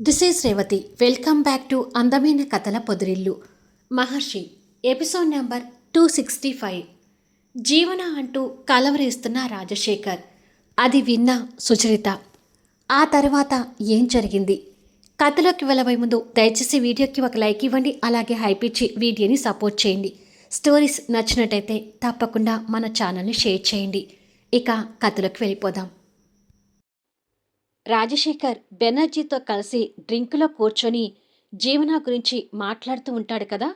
This is Revathi welcome back to అందమైన కథల పొదిరిల్లు Maharshi episode number two sixty five జీవన అంటూ కలవరేస్తున్న రాజశేఖర్ అది విన్న సుచరిత. ఆ తర్వాత ఏం జరిగింది? కథలోకి వెళ్ళబోయే ముందు దయచేసి వీడియోకి ఒక లైక్ ఇవ్వండి అలాగే హైప్ ఇచ్చి వీడియోని సపోర్ట్ చేయండి. స్టోరీస్ నచ్చినట్టయితే తప్పకుండా మన ఛానల్ని షేర్ చేయండి. ఇక కథలోకి వెళ్ళిపోదాం. రాజశేఖర్ బెనర్జీతో కలిసి డ్రింకులో కూర్చొని జీవన గురించి మాట్లాడుతూ ఉంటాడు కదా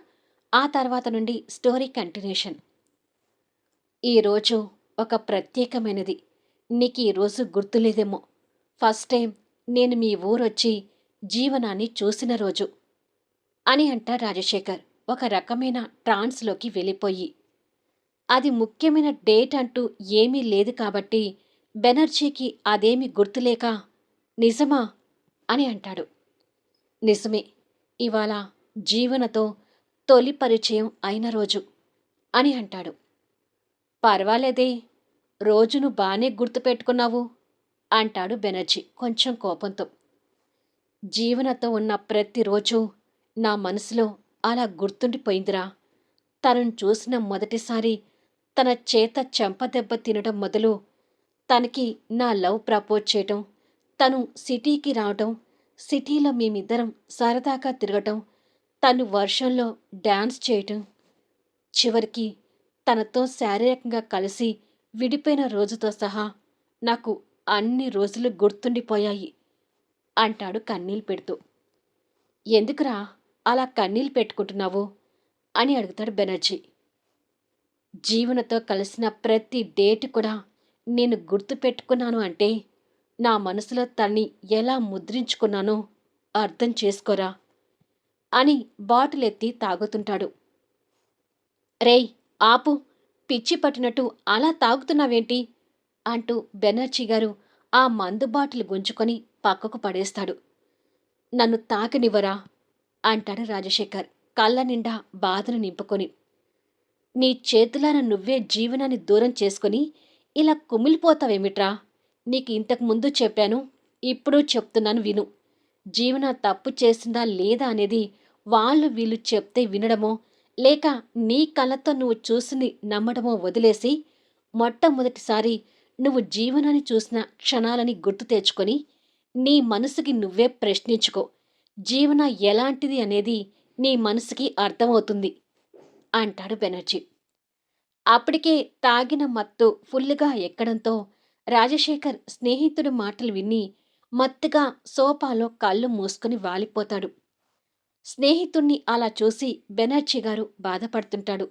ఆ తర్వాత నుండి స్టోరీ కంటిన్యూషన్. ఈరోజు ఒక ప్రత్యేకమైనది. నీకు ఈరోజు గుర్తులేదేమో. ఫస్ట్ టైం నేను మీ ఊరొచ్చి జీవనాన్ని చూసిన రోజు అని అంటాడు రాజశేఖర్ ఒక రకమైన ట్రాన్స్లోకి వెళ్ళిపోయి. అది ముఖ్యమైన డేట్ అంటూ ఏమీ లేదు కాబట్టి బెనర్జీకి అదేమి గుర్తులేక నిజమా? అని అంటాడు. నిజమే ఇవాళ జీవనతో తొలి పరిచయం అయిన రోజు అని అంటాడు. పర్వాలేదే రోజును బాగానే గుర్తుపెట్టుకున్నావు అంటాడు బెనర్జీ కొంచెం కోపంతో. జీవనతో ఉన్న ప్రతిరోజు నా మనసులో అలా గుర్తుండిపోయిందిరా. తనను చూసిన మొదటిసారి తన చేత చెంపదెబ్బ తినడం మొదలు తనకి నా లవ్ ప్రపోజ్ చేయటం తను సిటీకి రావటం సిటీలో మేమిద్దరం సరదాగా తిరగటం తను వర్షంలో డ్యాన్స్ చేయటం. చివరికి తనతో శారీరకంగా కలిసి విడిపోయిన రోజుతో సహా నాకు అన్ని రోజులు గుర్తుండిపోయాయి అంటాడు కన్నీళ్ళు పెడుతూ. ఎందుకురా అలా కన్నీళ్ళు పెట్టుకుంటున్నావు అని అడుగుతాడు బెనర్జీ. జీవనతో కలిసిన ప్రతి డేట్ కూడా నేను గుర్తు పెట్టుకున్నాను అంటే నా మనసులో తన్ని ఎలా ముద్రించుకున్నానో అర్థం చేసుకోరా అని బాటిల్ ఎత్తి తాగుతుంటాడు. రేయ్ ఆపు పిచ్చి పట్టినట్టు అలా తాగుతున్నావేంటి? అంటూ బెనర్జీ గారు ఆ మందు బాటిల్ గుంజుకొని పక్కకు పడేస్తాడు. నన్ను తాకనివ్వరా? అంటాడు రాజశేఖర్ కళ్ళ నిండా బాధను నింపుకొని. నీ చేతులాన నువ్వే జీవనాన్ని దూరం చేసుకొని ఇలా కుమిలిపోతావేమిట్రా? నీకు ఇంతకు ముందు చెప్పాను ఇప్పుడు చెప్తున్నాను విను. జీవన తప్పు చేసిందా లేదా అనేది వాళ్ళు వీళ్ళు చెప్తే వినడమో లేక నీ కళ్ళతో నువ్వు చూసింది నమ్మడమో వదిలేసి మొట్టమొదటిసారి నువ్వు జీవనాన్ని చూసిన క్షణాలని గుర్తు తెచ్చుకొని నీ మనసుకి నువ్వే ప్రశ్నించుకో. జీవన ఎలాంటిది అనేది నీ మనసుకి అర్థమవుతుంది అంటాడు బెనర్జీ. అప్పటికే తాగిన మత్తు ఫుల్లుగా ఎక్కడంతో రాజశేఖర్ స్నేహితుడి మాటలు విని మత్తుగా సోఫాలో కళ్ళు మూసుకుని వాలిపోతాడు. స్నేహితుణ్ణి అలా చూసి బెనర్జీ గారు బాధపడుతుంటాడు.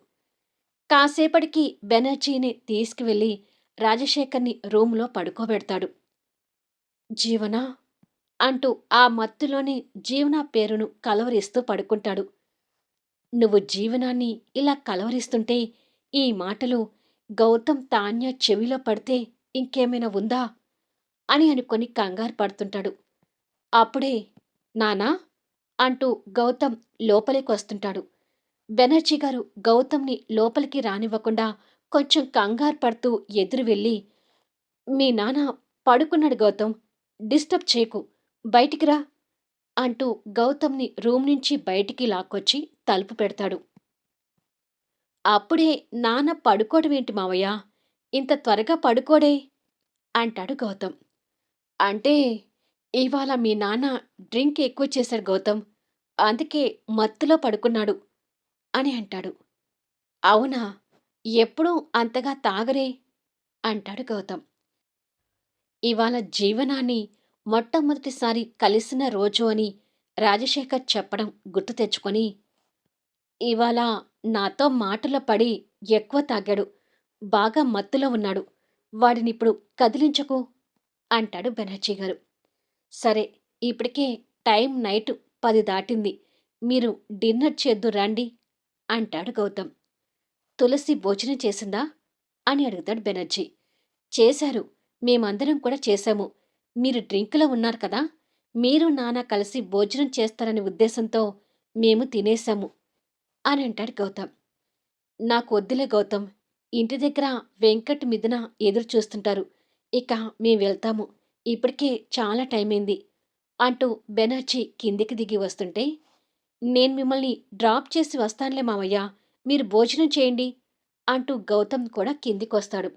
కాసేపటికి బెనర్జీని తీసుకువెళ్ళి రాజశేఖర్ని రూమ్లో పడుకోబెడతాడు. జీవనా? అంటూ ఆ మత్తులోనే జీవన పేరును కలవరిస్తూ పడుకుంటాడు. నువ్వు జీవనాన్ని ఇలా కలవరిస్తుంటే ఈ మాటలు గౌతమ్ తాన్య చెవిలో పడితే ఇంకేమైనా ఉందా? అని అనుకొని కంగారు పడుతుంటాడు. అప్పుడే నానా అంటూ గౌతమ్ లోపలికి వస్తుంటాడు. బెనర్జీ గారు గౌతమ్ని లోపలికి రానివ్వకుండా కొంచెం కంగారు పడుతూ ఎదురు వెళ్ళి మీ నాన్న పడుకున్నాడు గౌతమ్ డిస్టర్బ్ చేయకు బయటికి రా అంటూ గౌతమ్ని రూమ్ నుంచి బయటికి లాక్కొచ్చి తలుపు పెడతాడు. అప్పుడే నాన్న పడుకోవడం ఏంటి మావయ్య? ఇంత త్వరగా పడుకోడే? అంటాడు గౌతమ్. అంటే ఇవాళ మీ నాన్న డ్రింక్ ఎక్కువ చేశాడు గౌతమ్ అందుకే మత్తులో పడుకున్నాడు అని అంటాడు. అవునా? ఎప్పుడూ అంతగా తాగరే? అంటాడు గౌతమ్. ఇవాళ జీవనాన్ని మొట్టమొదటిసారి కలిసిన రోజు అని రాజశేఖర్ చెప్పడం గుర్తు తెచ్చుకొని ఇవాళ నాతో మాటలో పడి ఎక్కువ తాగాడు. బాగా మత్తులో ఉన్నాడు. వాడినిప్పుడు కదిలించకు అంటాడు బెనర్జీ గారు. సరే ఇప్పటికే టైం నైట్ పది దాటింది. మీరు డిన్నర్ చేద్దు రండి అంటాడు గౌతమ్. తులసి భోజనం చేసిందా? అని అడుగుతాడు బెనర్జీ. చేశారు. మేమందరం కూడా చేశాము. మీరు డ్రింక్లో ఉన్నారు కదా? మీరు నాన్న కలిసి భోజనం చేస్తారనే ఉద్దేశంతో మేము తినేశాము అని అంటాడు గౌతమ్. నాకు వద్దులే గౌతమ్. ఇంటి దగ్గర వెంకట్ మిథున ఎదురు చూస్తుంటారు. ఇక మేము వెళ్తాము. ఇప్పటికే చాలా టైం అయింది అంటూ బెనర్జీ కిందికి దిగి వస్తుంటే నేను మిమ్మల్ని డ్రాప్ చేసి వస్తానులే మావయ్య మీరు భోజనం చేయండి అంటూ గౌతమ్ కూడా కిందికి వస్తాడు.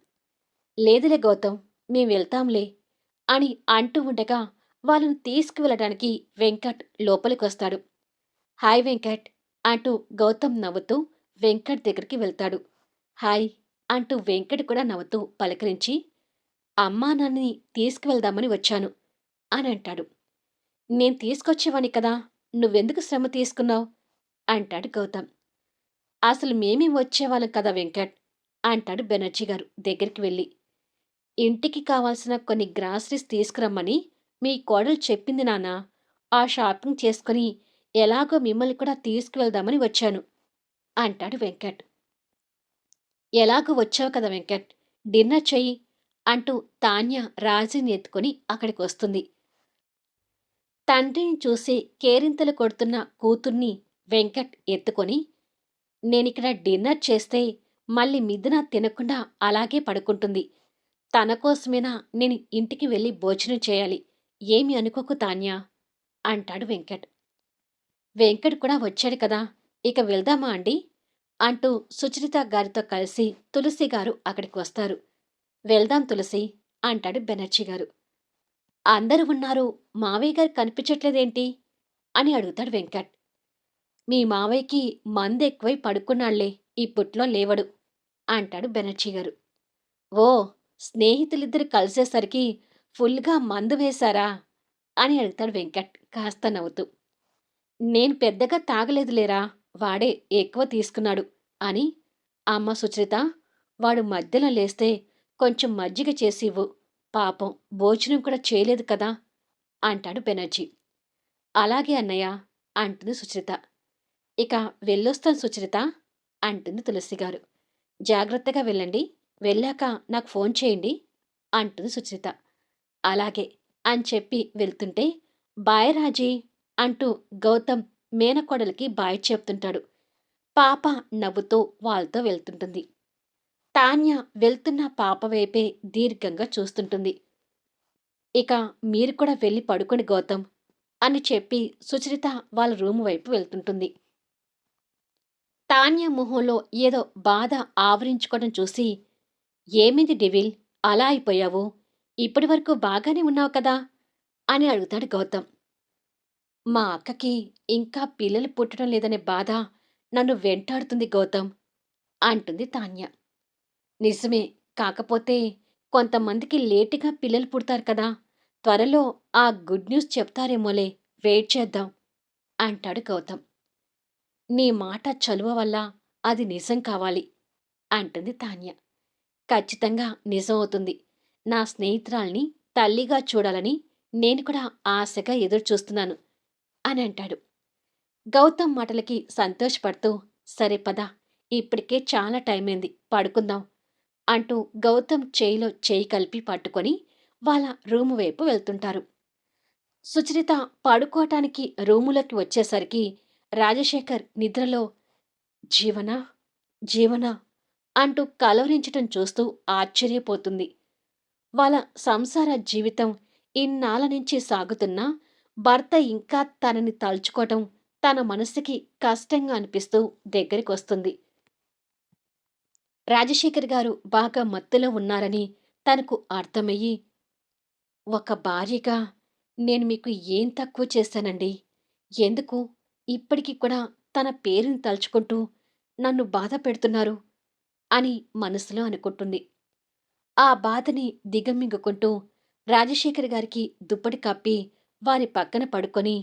లేదులే గౌతమ్ మేము వెళ్తాంలే అని అంటూ ఉండగా వాళ్ళను తీసుకువెళ్ళడానికి వెంకట్ లోపలికి వస్తాడు. హాయ్ వెంకట్ అంటూ గౌతమ్ నవ్వుతూ వెంకట్ దగ్గరికి వెళ్తాడు. హాయ్ అంటూ వెంకట్ కూడా నవ్వుతూ పలకరించి అమ్మా నాన్నని తీసుకువెళ్దామని వచ్చాను అని అంటాడు. నేను తీసుకొచ్చేవాని కదా నువ్వెందుకు శ్రమ తీసుకున్నావు? అంటాడు గౌతమ్. అసలు మేమేం వచ్చేవాళ్ళం కదా వెంకట్? అంటాడు బెనర్జీ గారు దగ్గరికి వెళ్ళి. ఇంటికి కావాల్సిన కొన్ని గ్రాసరీస్ తీసుకురమ్మని మీ కోడలు చెప్పింది నాన్న. ఆ షాపింగ్ చేసుకుని ఎలాగో మిమ్మల్ని కూడా తీసుకువెళ్దామని వచ్చాను అంటాడు వెంకట్. ఎలాగో వచ్చావు కదా వెంకట్? డిన్నర్ చెయ్యి అంటూ తాన్య రాజీని ఎత్తుకొని అక్కడికి వస్తుంది. తండ్రిని చూసి కేరింతలు కొడుతున్న కూతుర్ని వెంకట్ ఎత్తుకొని నేనిక్కడ డిన్నర్ చేస్తే మళ్ళీ మిథున తినకుండా అలాగే పడుకుంటుంది. తన కోసమేనా నేను ఇంటికి వెళ్ళి భోజనం చేయాలి? ఏమి అనుకోకు తాన్యా అంటాడు వెంకట్. వెంకట్ కూడా వచ్చాడు కదా ఇక వెళ్దామా అండి? అంటూ సుచరిత గారితో కలిసి తులసి గారు అక్కడికి వస్తారు. వెళ్దాం తులసి అంటాడు బెనర్జీ గారు. అందరూ ఉన్నారు మావయ్య గారు కనిపించట్లేదేంటి? అని అడుగుతాడు వెంకట్. మీ మావయ్యకి మందు ఎక్కువై పడుకున్నాళ్ళే ఈ పుట్లో లేవడు అంటాడు బెనర్జీ గారు. ఓ స్నేహితులిద్దరు కలిసేసరికి ఫుల్గా మందు వేశారా? అని అడుగుతాడు వెంకట్ కాస్త నవ్వుతూ. నేను పెద్దగా తాగలేదులేరా? వాడే ఎక్కువ తీసుకున్నాడు అని అమ్మ సుచరిత వాడు మధ్యలో లేస్తే కొంచెం మజ్జిగ చేసి ఇవ్వు. పాపం భోజనం కూడా చేయలేదు కదా అంటాడు బెనర్జీ. అలాగే అన్నయ్య అంటుంది సుచరిత. ఇక వెళ్ళొస్తాను సుచరిత అంటుంది తులసి గారు జాగ్రత్తగా వెళ్ళండి. వెళ్ళాక నాకు ఫోన్ చేయండి అంటుంది సుచరిత. అలాగే అని చెప్పి వెళ్తుంటే బాయ్ రాజీ అంటూ గౌతమ్ మేనకోడలికి బాయ్ చెప్తుంటాడు. పాప నవ్వుతో వాళ్ళతో వెళ్తుంటుంది. తాన్య వెళ్తున్న పాప వైపే దీర్ఘంగా చూస్తుంటుంది. ఇక మీరు కూడా వెళ్ళి పడుకొని గౌతమ్ అని చెప్పి సుచరిత వాళ్ళ రూము వైపు వెళ్తుంటుంది. తాన్య మొహంలో ఏదో బాధ ఆవరించుకోవడం చూసి ఏమింది డివిల్? అలా అయిపోయావు? ఇప్పటి వరకు బాగానే ఉన్నావు కదా? అని అడుగుతాడు గౌతమ్. మా అక్కకి ఇంకా పిల్లలు పుట్టడం లేదనే బాధ నన్ను వెంటాడుతుంది గౌతమ్ అంటుంది తాన్య. నిజమే కాకపోతే కొంతమందికి లేటుగా పిల్లలు పుడతారు కదా త్వరలో ఆ గుడ్ న్యూస్ చెప్తారేమోలే వెయిట్ చేద్దాం అంటాడు గౌతమ్. నీ మాట చలువ వల్ల అది నిజం కావాలి అంటుంది తాన్య. ఖచ్చితంగా నిజం అవుతుంది. నా స్నేహితురాల్ని తల్లిగా చూడాలని నేను కూడా ఆశగా ఎదురుచూస్తున్నాను. అని అంటాడు గౌతమ్ మాటలకి సంతోషపడుతూ సరే పద ఇప్పటికే చాలా టైం అయింది పడుకుందాం అంటూ గౌతమ్ చేయిలో చేయి కలిపి పట్టుకొని వాళ్ళ రూము వైపు వెళ్తుంటారు. సుచరిత పడుకోవటానికి రూములోకి వచ్చేసరికి రాజశేఖర్ నిద్రలో జీవన? జీవన? అంటూ కలవరించటం చూస్తూ ఆశ్చర్యపోతుంది. వాళ్ళ సంసార జీవితం ఇన్నాళ్ళ నుంచి సాగుతున్నా భర్త ఇంకా తనని తలుచుకోవటం తన మనసుకి కష్టంగా అనిపిస్తూ దగ్గరికి వస్తుంది రాజశేఖర్ గారు బాగా మత్తులో ఉన్నారని తనకు అర్థమయ్యి ఒక భార్యగా నేను మీకు ఏం తక్కువ చేశానండి? ఎందుకు ఇప్పటికీ కూడా తన పేరుని తలుచుకుంటూ నన్ను బాధ పెడుతున్నారు? అని మనసులో అనుకుంటుంది. ఆ బాధని దిగమింగుకుంటూ రాజశేఖర్ గారికి దుప్పటి కప్పి వారి పక్కన పడుకొని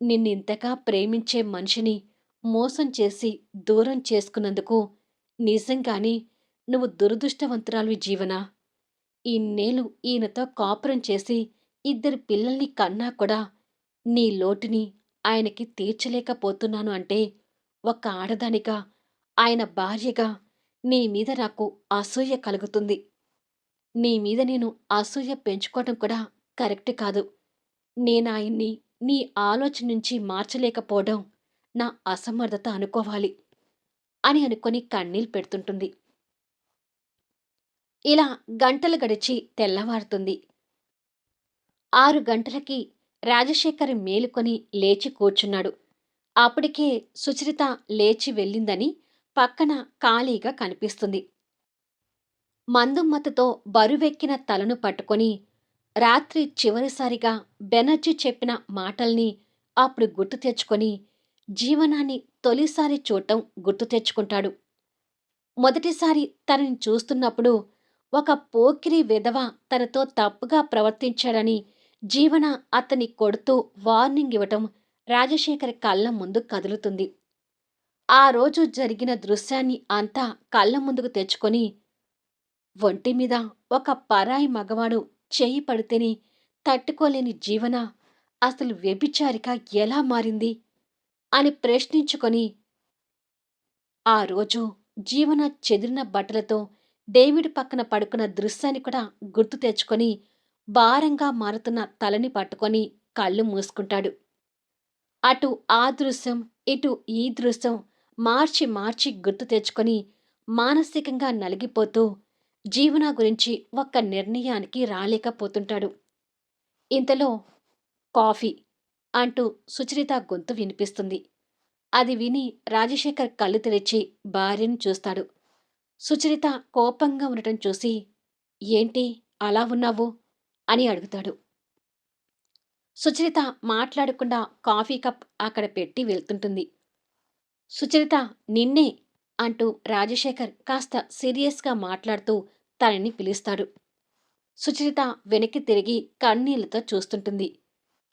నిన్నింతగా ప్రేమించే మనిషిని మోసం చేసి దూరం చేసుకున్నందుకు నిజంగానే నువ్వు దురదృష్టవంతురాలు జీవన? ఇన్నేళ్ళు ఈయనతో కాపురం చేసి ఇద్దరు పిల్లల్ని కన్నా కూడా నీ లోటుని ఆయనకి తీర్చలేకపోతున్నాను అంటే ఒక ఆడదానిగా ఆయన భార్యగా నీ మీద నాకు అసూయ కలుగుతుంది. నీ మీద నేను అసూయ పెంచుకోవటం కూడా కరెక్ట్ కాదు. నేనాయన్ని నీ ఆలోచన నుంచి మార్చలేకపోవడం నా అసమర్థత అనుకోవాలి అని అనుకొని కన్నీళ్ళు పెడుతుంటుంది. ఇలా గంటలు గడిచి తెల్లవారుతుంది. ఆరు గంటలకి రాజశేఖర్ మేలుకొని లేచి కూర్చున్నాడు. అప్పటికే సుచరిత లేచి వెళ్ళిందని పక్కన ఖాళీగా కనిపిస్తుంది. మందుమ్మతతో బరువెక్కిన తలను పట్టుకొని రాత్రి చివరిసారిగా బెనర్జీ చెప్పిన మాటల్ని అప్పుడు గుర్తు తెచ్చుకొని జీవనాన్ని తొలిసారి చూడటం గుర్తు తెచ్చుకుంటాడు. మొదటిసారి తనని చూస్తున్నప్పుడు ఒక పోకిరి విధవ తనతో తప్పుగా ప్రవర్తించాడని జీవన అతని కొడుతూ వార్నింగ్ ఇవ్వటం రాజశేఖర్ కళ్ళ ముందు కదులుతుంది. ఆ రోజు జరిగిన దృశ్యాన్ని అంతా కళ్ళ ముందుకు తెచ్చుకొని ఒంటి మీద ఒక పరాయి మగవాడు చేయి పడితేనే తట్టుకోలేని జీవన అసలు వ్యభిచారిక ఎలా మారింది? అని ప్రశ్నించుకొని ఆ రోజు జీవన చెదిరిన బట్టలతో డేవిడ్ పక్కన పడుకున్న దృశ్యాన్ని కూడా గుర్తు తెచ్చుకొని భారంగా మారుతున్న తలని పట్టుకొని కళ్ళు మూసుకుంటాడు. అటు ఆ దృశ్యం ఇటు ఈ దృశ్యం మార్చి మార్చి గుర్తు తెచ్చుకొని మానసికంగా నలిగిపోతూ జీవన గురించి ఒక్క నిర్ణయానికి రాలేకపోతుంటాడు. ఇంతలో కాఫీ అంటూ సుచరిత గొంతు వినిపిస్తుంది. అది విని రాజశేఖర్ కళ్ళు తెరిచి భార్యను చూస్తాడు. సుచరిత కోపంగా ఉండటం చూసి ఏంటి? అలా ఉన్నావు? అని అడుగుతాడు. సుచరిత మాట్లాడకుండా కాఫీ కప్ అక్కడ పెట్టి వెళ్తుంటుంది. సుచరిత నిన్నే అంటూ రాజశేఖర్ కాస్త సీరియస్గా మాట్లాడుతూ తనని పిలుస్తాడు. సుచరిత వెనక్కి తిరిగి కన్నీళ్ళతో చూస్తుంటుంది.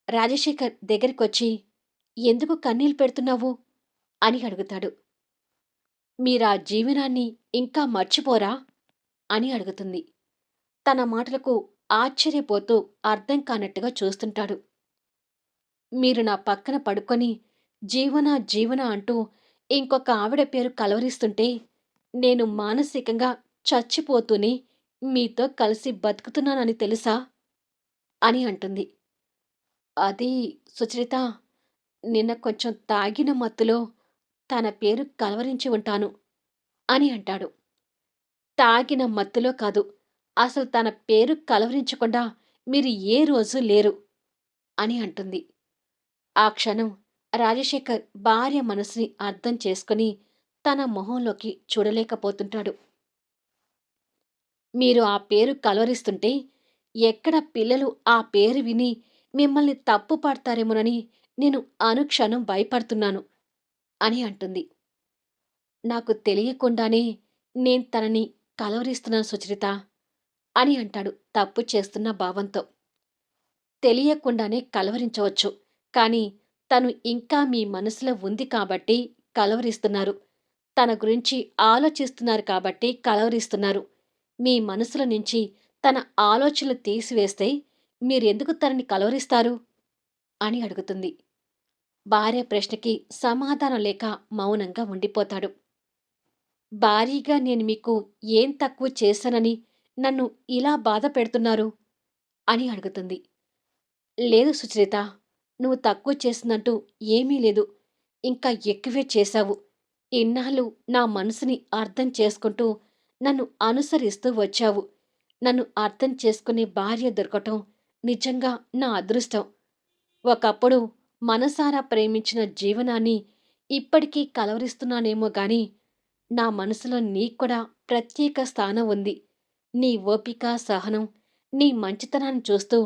రాజశేఖర్ దగ్గరికొచ్చి ఎందుకు కన్నీళ్ళు పెడుతున్నావు? అని అడుగుతాడు. మీరా జీవనాన్ని ఇంకా మర్చిపోరా? అని అడుగుతుంది. తన మాటలకు ఆశ్చర్యపోతూ అర్థం కానట్టుగా చూస్తుంటాడు. మీరు నా పక్కన పడుకొని జీవన జీవన అంటూ ఇంకొక ఆవిడ పేరు కలవరిస్తుంటే నేను మానసికంగా చచ్చిపోతూనే మీతో కలిసి బతుకుతున్నానని తెలుసా? అని అంటుంది. అది సుచరిత నిన్న కొంచెం తాగిన మత్తులో తన పేరు కలవరించి ఉంటాను అని అంటాడు. తాగిన మత్తులో కాదు అసలు తన పేరు కలవరించకుండా మీరు ఏ రోజు లేరు అని అంటుంది. ఆ క్షణం రాజశేఖర్ భార్య మనసుని అర్థం చేసుకుని తన మొహంలోకి చూడలేకపోతుంటాడు. మీరు ఆ పేరు కలవరిస్తుంటే ఎక్కడ పిల్లలు ఆ పేరు విని మిమ్మల్ని తప్పు పడతారేమోనని నేను అనుక్షణం భయపడుతున్నాను అని అంటుంది. నాకు తెలియకుండానే నేను తనని కలవరిస్తున్నాను సుచరిత అని అంటాడు తప్పు చేస్తున్న భావంతో. తెలియకుండానే కలవరించవచ్చు కానీ తను ఇంకా మీ మనసులో ఉంది కాబట్టి కలవరిస్తున్నారు. తన గురించి ఆలోచిస్తున్నారు కాబట్టి కలవరిస్తున్నారు. మీ మనసుల నుంచి తన ఆలోచనలు తీసివేస్తే మీరెందుకు తనని కలవరిస్తారు? అని అడుగుతుంది. భార్య ప్రశ్నకి సమాధానం లేక మౌనంగా ఉండిపోతాడు. భారీగా నేను మీకు ఏం తక్కువ చేశానని నన్ను ఇలా బాధ పెడుతున్నారు? అని అడుగుతుంది. లేదు సుచరిత నువ్వు తక్కువ చేసినట్టు ఏమీ లేదు. ఇంకా ఎక్కువే చేశావు. ఇన్నాళ్ళు నా మనసుని అర్థం చేసుకుంటూ నన్ను అనుసరిస్తూ వచ్చావు. నన్ను అర్థం చేసుకునే భార్య దొరకటం నిజంగా నా అదృష్టం. ఒకప్పుడు మనసారా ప్రేమించిన జీవనాన్ని ఇప్పటికీ కలవరిస్తున్నానేమో గాని నా మనసులో నీకూడా ప్రత్యేక స్థానం ఉంది. నీ ఓపిక సహనం నీ మంచితనాన్ని చూస్తూ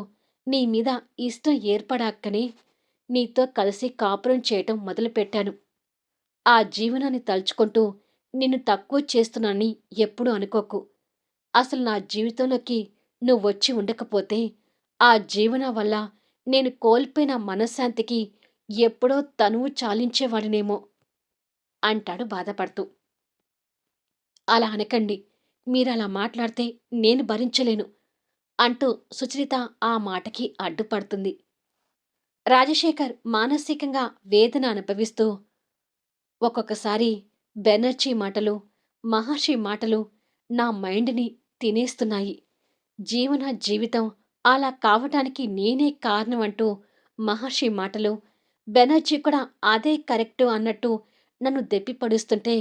నీ మీద ఇష్టం ఏర్పడాకనే నీతో కలిసి కాపురం చేయటం మొదలుపెట్టాను. ఆ జీవనాన్ని తలుచుకుంటూ నిన్ను తక్కువ చేస్తున్నానని ఎప్పుడూ అనుకోకు. అసలు నా జీవితంలోకి నువ్వు వచ్చి ఉండకపోతే ఆ జీవన వల్ల నేను కోల్పోయిన మనశ్శాంతికి ఎప్పుడో తనువు చాలించేవాడినేమో అంటాడు బాధపడుతూ. అలా అనకండి. మీరు అలా మాట్లాడితే నేను భరించలేను. అంటూ సుచరిత ఆ మాటకి అడ్డుపడుతుంది. రాజశేఖర్ మానసికంగా వేదన అనుభవిస్తూ ఒక్కొక్కసారి బెనర్జీ మాటలు మహర్షి మాటలు నా మైండ్ని తినేస్తున్నాయి. జీవన జీవితం అలా కావటానికి నేనే కారణం అంటూ మహర్షి మాటలు బెనర్జీ కూడా అదే కరెక్టు అన్నట్టు నన్ను దెప్పిపడుస్తుంటే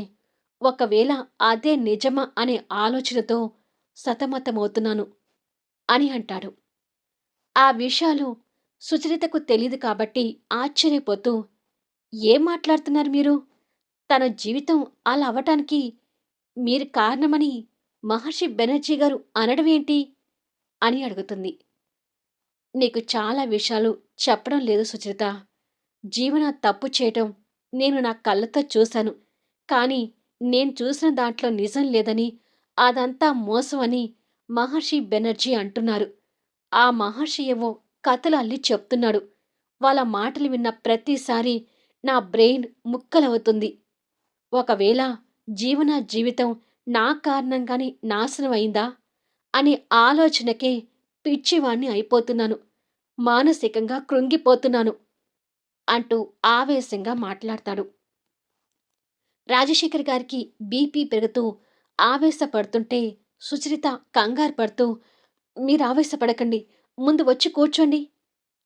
ఒకవేళ అదే నిజమా అనే ఆలోచనతో సతమతమవుతున్నాను. అని అంటాడు. ఆ విషయాలు సుచరితకు తెలియదు కాబట్టి ఆశ్చర్యపోతూ ఏం మాట్లాడుతున్నారు మీరు? తన జీవితం అలా అవ్వటానికి మీరు కారణమని మహర్షి బెనర్జీ గారు అనడం ఏంటి? అని అడుగుతుంది. నీకు చాలా విషయాలు చెప్పడం లేదు సుచరిత. జీవన తప్పు చేయటం నేను నా కళ్ళతో చూశాను. కానీ నేను చూసిన దాంట్లో నిజం లేదని అదంతా మోసం అని మహర్షి బెనర్జీ అంటున్నారు. ఆ మహర్షి ఏవో కథలు అల్లి చెప్తున్నాడు. వాళ్ళ మాటలు విన్న ప్రతిసారి నా బ్రెయిన్ ముక్కలవుతుంది. ఒకవేళ జీవన జీవితం నా కారణంగానే నాశనం అయిందా? అనే ఆలోచనకే పిచ్చివాణ్ణి అయిపోతున్నాను. మానసికంగా కృంగిపోతున్నాను అంటూ ఆవేశంగా మాట్లాడతాడు. రాజశేఖర్ గారికి బీపీ పెరుగుతూ ఆవేశపడుతుంటే సుచరిత కంగారు పడుతూ మీరు ఆవేశపడకండి ముందు వచ్చి కూర్చోండి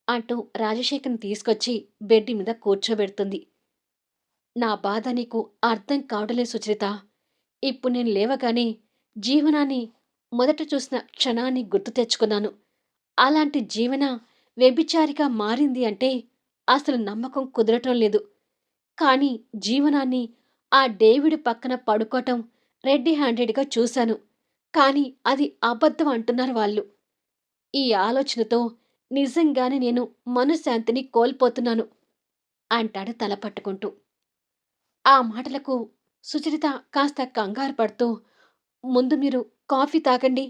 అంటూ రాజశేఖర్ని తీసుకొచ్చి బెడ్ మీద కూర్చోబెడుతుంది. నా బాధ నీకు అర్థం కావడలే సుచరిత. ఇప్పుడు నేను లేవగానే జీవనాన్ని మొదట చూసిన క్షణాన్ని గుర్తు తెచ్చుకున్నాను. అలాంటి జీవన వ్యభిచారిగా మారింది అంటే అసలు నమ్మకం కుదరటం లేదు. కానీ జీవనాన్ని ఆ డేవిడ్ పక్కన పడుకోవటం రెడ్డి హ్యాండెడ్గా చూశాను. కానీ అది అబద్ధం అంటున్నారు వాళ్ళు. ఈ ఆలోచనతో నిజంగానే నేను మనశ్శాంతిని కోల్పోతున్నాను అంటాడు తల పట్టుకుంటూ. ఆ మాటలకు సుచరిత కాస్త కంగారు పడుతూ ముందు మీరు కాఫీ తాగండి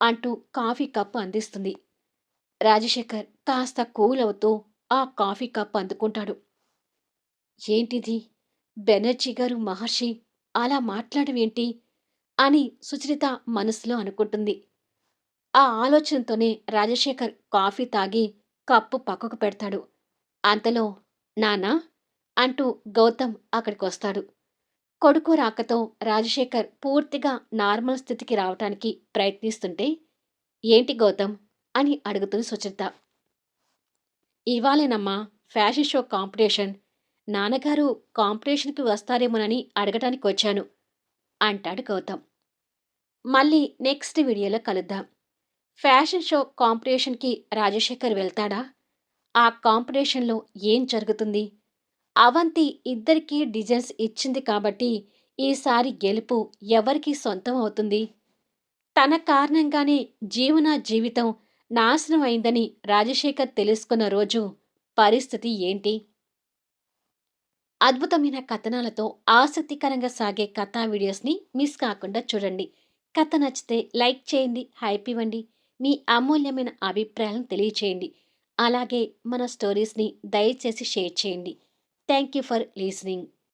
అంటూ కాఫీ కప్పు అందిస్తుంది. రాజశేఖర్ కాస్త కూల్ అవుతూ ఆ కాఫీ కప్ అందుకుంటాడు. ఏంటిది? బెనర్జీ గారు మహర్షి అలా మాట్లాడమేంటి అని సుచరిత మనసులో అనుకుంటుంది. ఆ ఆలోచనతోనే రాజశేఖర్ కాఫీ తాగి కప్పు పక్కకు పెడతాడు. అంతలో నానా అంటూ గౌతమ్ అక్కడికి వస్తాడు కొడుకు రాకతో రాజశేఖర్ పూర్తిగా నార్మల్ స్థితికి రావటానికి ప్రయత్నిస్తుంటే ఏంటి గౌతమ్? అని అడుగుతుంది సుచరిత. ఇవాళేనమ్మా ఫ్యాషన్ షో కాంపిటీషన్. నాన్నగారు కాంపిటీషన్కి వస్తారేమోనని అడగటానికి వచ్చాను అంటాడు గౌతమ్. మళ్ళీ నెక్స్ట్ వీడియోలో కలుద్దాం. ఫ్యాషన్ షో కాంపిటీషన్కి రాజశేఖర్ వెళ్తాడా? ఆ కాంపిటీషన్లో ఏం జరుగుతుంది? అవంతి ఇద్దరికీ డిజైన్స్ ఇచ్చింది కాబట్టి ఈసారి గెలుపు ఎవరికి సొంతం అవుతుంది? తన కారణంగానే జీవన జీవితం నాశనం అయిందని రాజశేఖర్ తెలుసుకున్న రోజు పరిస్థితి ఏంటి? అద్భుతమైన కథనాలతో ఆసక్తికరంగా సాగే కథా వీడియోస్ని మిస్ కాకుండా చూడండి. కథ నచ్చితే లైక్ చేయండి హైప్ ఇవ్వండి. మీ అమూల్యమైన అభిప్రాయాలను తెలియచేయండి. అలాగే మన స్టోరీస్ని దయచేసి షేర్ చేయండి. Thank you for listening.